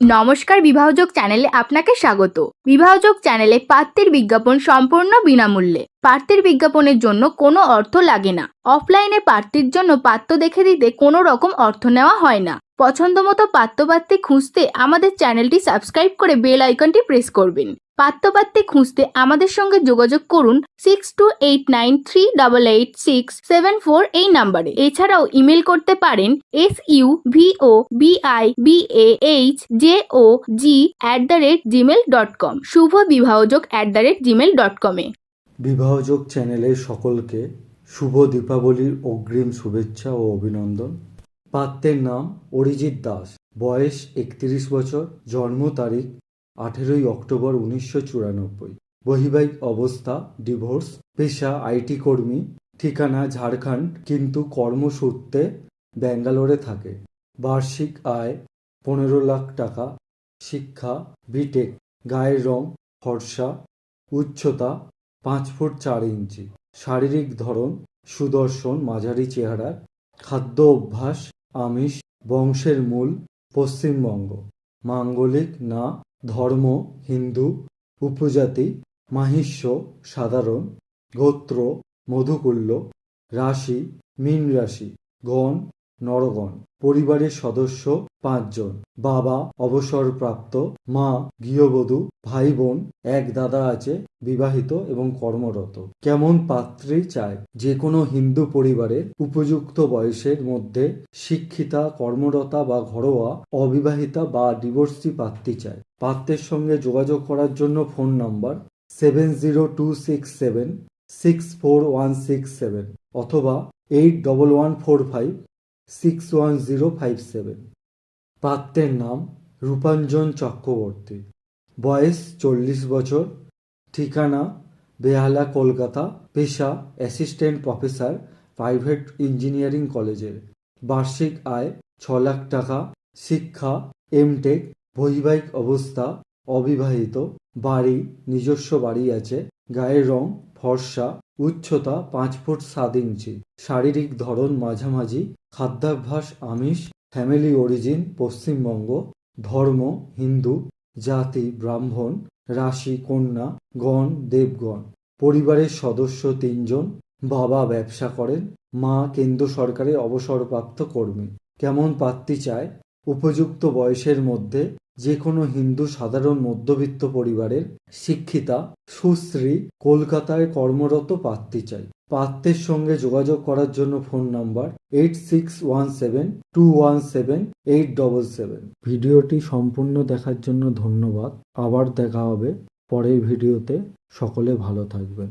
নমস্কার বিবাহযোগ চ্যানেলে আপনাকে স্বাগত। বিবাহযোগ চ্যানেলে পাত্রের বিজ্ঞাপন সম্পূর্ণ বিনামূল্যে। পাত্রের বিজ্ঞাপনের জন্য কোনো অর্থ লাগে না। অফলাইনে প্রার্থীর জন্য পাত্র দেখে দিতে কোনো রকম অর্থ নেওয়া হয় না। পছন্দ মতো পাত্রপাত্রী খুঁজতে আমাদের চ্যানেলটি সাবস্ক্রাইব করে বেল আইকনটি প্রেস করবেন। পাত্রপাত্রী খুঁজতে আমাদের সঙ্গে যোগাযোগ করুন six two eight nine three double eight six seven four এই নাম্বারে। এছাড়াও ইমেল করতে পারেন S U V O B I B A H J O G at the rate Gmail dot com Shubho Bibahajog at the rate Gmail dot কমে বিবাহযোগ চ্যানেলের সকলকে শুভ দীপাবলির অগ্রিম শুভেচ্ছা ও অভিনন্দন। পাত্রের নাম অরিজিৎ দাস। বয়স একত্রিশ বছর। জন্ম তারিখ আঠেরোই অক্টোবর উনিশশো চুরানব্বই। বৈবাহিক অবস্থা, ডিভোর্স, পেশা, আইটি কর্মী, ঠিকানা ঝাড়খণ্ড, কিন্তু কর্মসূত্রে ব্যাঙ্গালোরে থাকে। বার্ষিক আয় পনেরো লাখ টাকা। শিক্ষা, বিটেক, গায়ের রং, ফর্সা, উচ্চতা পাঁচ ফুট চার ইঞ্চি। শারীরিক ধরন, সুদর্শন, মাঝারি চেহারা খাদ্য অভ্যাস, আমিষ, বংশের মূল, পশ্চিমবঙ্গ। মাঙ্গলিক না ধর্ম হিন্দু উপজাতি মাহিষ্য সাধারণ গোত্র মধুকুল্য রাশি মীন রাশি গণ নরগণ পরিবারের সদস্য পাঁচজন। বাবা অবসরপ্রাপ্ত, মা গৃহবধূ, ভাই বোন, এক দাদা আছে, বিবাহিত এবং কর্মরত। কেমন পাত্রী চায় যে কোনো হিন্দু পরিবারের উপযুক্ত বয়সের মধ্যে শিক্ষিতা, কর্মরতা বা ঘরোয়া, অবিবাহিতা বা ডিভোর্সি পাত্রী চায় পাত্রের সঙ্গে যোগাযোগ করার জন্য phone number seven zero two six seven six four one six seven অথবা eight double one four five six one zero five seven পাত্রের নাম রূপাঞ্জন চক্রবর্তী। বয়স চল্লিশ বছর। ঠিকানা বেহালা, কলকাতা। পেশা অ্যাসিস্ট্যান্ট প্রফেসর, প্রাইভেট ইঞ্জিনিয়ারিং কলেজের। বার্ষিক আয় ছ লাখ টাকা। শিক্ষা এমটেক বৈবাহিক অবস্থা অবিবাহিত। বাড়ি, নিজস্ব বাড়ি আছে। গায়ের রং ফর্সা। উচ্চতা পাঁচ ফুট সাত ইঞ্চি। শারীরিক ধরন মাঝামাঝি। খাদ্যাভ্যাস আমিষ। ফ্যামিলি অরিজিন, পশ্চিমবঙ্গ, ধর্ম, হিন্দু, জাতি, ব্রাহ্মণ, রাশি, কন্যা, গণ, দেবগণ। পরিবারের সদস্য তিনজন। বাবা ব্যবসা করেন। মা কেন্দ্র সরকারের অবসরপ্রাপ্ত কর্মী। কেমন পাত্রী চায়? উপযুক্ত বয়সের মধ্যে যে কোনো হিন্দু সাধারণ মধ্যবিত্ত পরিবারের শিক্ষিতা, সুশ্রী, কলকাতায় কর্মরত পাত্রী চাই পাত্রের সঙ্গে যোগাযোগ করার জন্য phone number eight six one seven two one seven eight double seven. ভিডিওটি সম্পূর্ণ দেখার জন্য ধন্যবাদ। আবার দেখা হবে পরের ভিডিওতে। সকলে ভালো থাকবেন।